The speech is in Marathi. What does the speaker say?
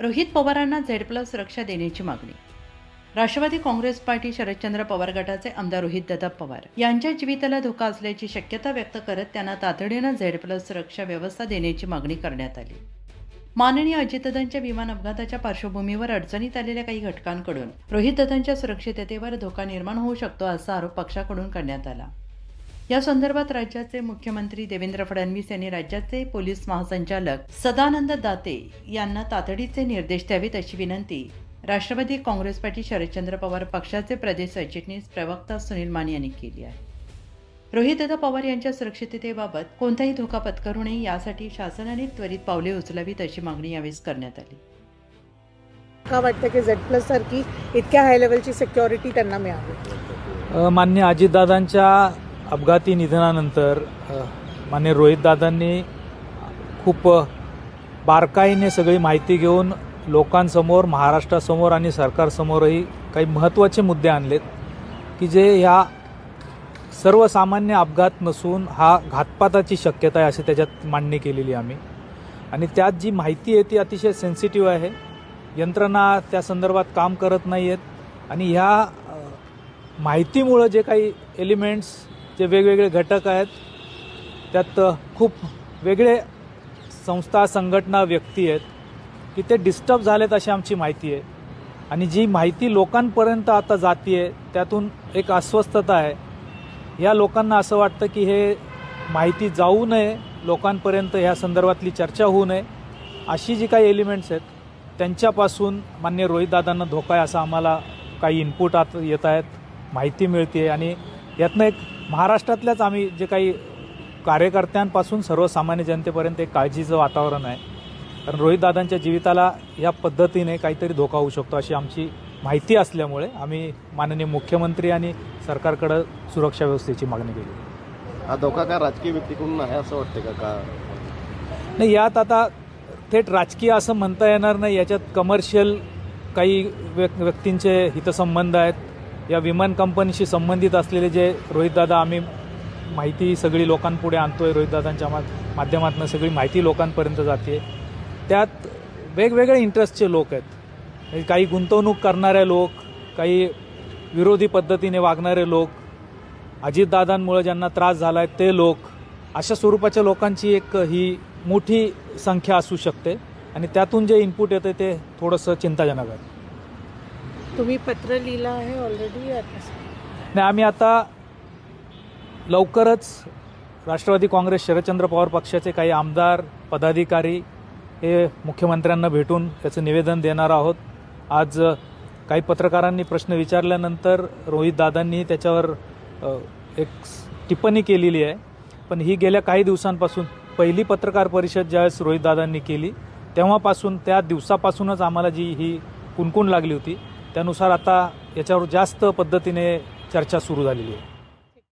रोहित पवारांना झेड प्लस सुरक्षा देण्याची मागणी. राष्ट्रवादी काँग्रेस पार्टी शरदचंद्र पवार गटाचे आमदार रोहित दत्ता पवार यांच्या जीविताला धोका असल्याची शक्यता व्यक्त करत त्यांना तातडीनं झेड प्लस सुरक्षा व्यवस्था देण्याची मागणी करण्यात आली. माननीय अजितदादांच्या विमान अपघाताच्या पार्श्वभूमीवर अडचणीत आलेल्या काही घटकांकडून रोहित दत्तांच्या सुरक्षिततेवर धोका निर्माण होऊ शकतो असा आरोप पक्षाकडून करण्यात आला. या संदर्भात राज्याचे मुख्यमंत्री देवेंद्र फडणवीस यांनी राज्याचे पोलीस महासंचालक सदानंद दाते यांना तातडीचे निर्देश द्यावेत अशी विनंती राष्ट्रवादी काँग्रेस पार्टी शरदचंद्र पवार पक्षाचे प्रदेश सरचिटणीस प्रवक्ता सुनील माने यांनी केली आहे. रोहितदादा पवार यांच्या सुरक्षिततेबाबत कोणताही धोका पत्करू नये यासाठी शासनाने त्वरित पावले उचलावीत अशी मागणी यावेळी करण्यात आली. का वाटतं की झेड प्लस सारखी इतक्या हाय लेवलची सिक्युरिटी त्यांना मिळावी? अ, मान्य अजितदादांच्या अपघाती निधनानंतर अ, मान्य रोहितदादांनी खूप बारकाईने सगळी माहिती घेऊन लोकांसमोर महाराष्ट्रासमोर आणि सरकारसमोरही काही महत्त्वाचे मुद्दे आणलेत की जे ह्या सर्वसामान्य अपघात नसून हा घातपाताची शक्यता आहे अशी त्याच्यात मांडणी केलेली आहे आम्ही. आणि त्यात जी माहिती आहे ती अतिशय सेन्सिटिव्ह आहे. यंत्रणा त्या संदर्भात काम करत नाही आहेत आणि ह्या माहितीमुळं जे काही एलिमेंट्स जे वेगवेगळे घटक आहेत त्यात खूप वेगळे संस्था संघटना व्यक्ती आहेत की ते डिस्टर्ब झालेत अशी आमची माहिती आहे. आणि जी माहिती लोकांपर्यंत आता जाते आहे त्यातून एक अस्वस्थता आहे. या लोकांना असं वाटतं की हे माहिती जाऊ नये लोकांपर्यंत ह्या संदर्भातली चर्चा होऊ नये अशी जी काही एलिमेंट्स आहेत त्यांच्यापासून मान्य रोहितदादांना धोका आहे असं आम्हाला काही इनपुट आत येत आहेत माहिती मिळते आणि यातनं एक महाराष्ट्रातल्याच आम्ही जे काही कार्यकर्त्यांपासून सर्वसामान्य जनतेपर्यंत एक काळजीचं वातावरण आहे. कारण रोहितदादांच्या जीविताला या पद्धतीने काहीतरी धोका होऊ शकतो अशी आमची माहिती असल्यामुळे आम्ही माननीय मुख्यमंत्री आणि सरकारकडं सुरक्षा व्यवस्थेची मागणी केली. हा धोका का राजकीय व्यक्तीकडून आहे असं वाटतं का? का? नाही यात आता थेट राजकीय असं म्हणता येणार नाही. याच्यात कमर्शियल काही व्यक व्यक्तींचे हितसंबंध आहेत. या विमान कंपनीशी संबंधित असलेले जे रोहितदादा आम्ही माहिती सगळी लोकांपुढे आणतोय. रोहितदादांच्या मा माध्यमातून सगळी माहिती लोकांपर्यंत जाते. त्यात वेगवेगळे इंटरेस्टचे लोक आहेत. काही गुंतवणूक करणारे लोक काही विरोधी पद्धतीने वागणारे लोक अजितदादांमुळे ज्यांना त्रास झाला आहे ते लोक अशा स्वरूपाच्या लोकांची एक ही मोठी संख्या असू शकते. आणि त्यातून जे इनपुट येते ते थोडंसं चिंताजनक आहे. तुम्ही पत्र लिहिलं आहे ऑलरेडी नाही आम्ही आता लवकरच राष्ट्रवादी काँग्रेस शरदचंद्र पवार पक्षाचे काही आमदार पदाधिकारी हे मुख्यमंत्र्यांना भेटून त्याचं निवेदन देणार आहोत. आज काही पत्रकारांनी प्रश्न विचारल्यानंतर रोहितदादांनी त्याच्यावर एक टिप्पणी केलेली आहे. पण ही गेल्या काही दिवसांपासून पहिली पत्रकार परिषद ज्यावेळेस रोहितदादांनी केली तेव्हापासून त्या दिवसापासूनच आम्हाला जी ही कुणकुण लागली होती त्यानुसार आता याच्यावर जास्त पद्धतीने चर्चा सुरू झालेली आहे.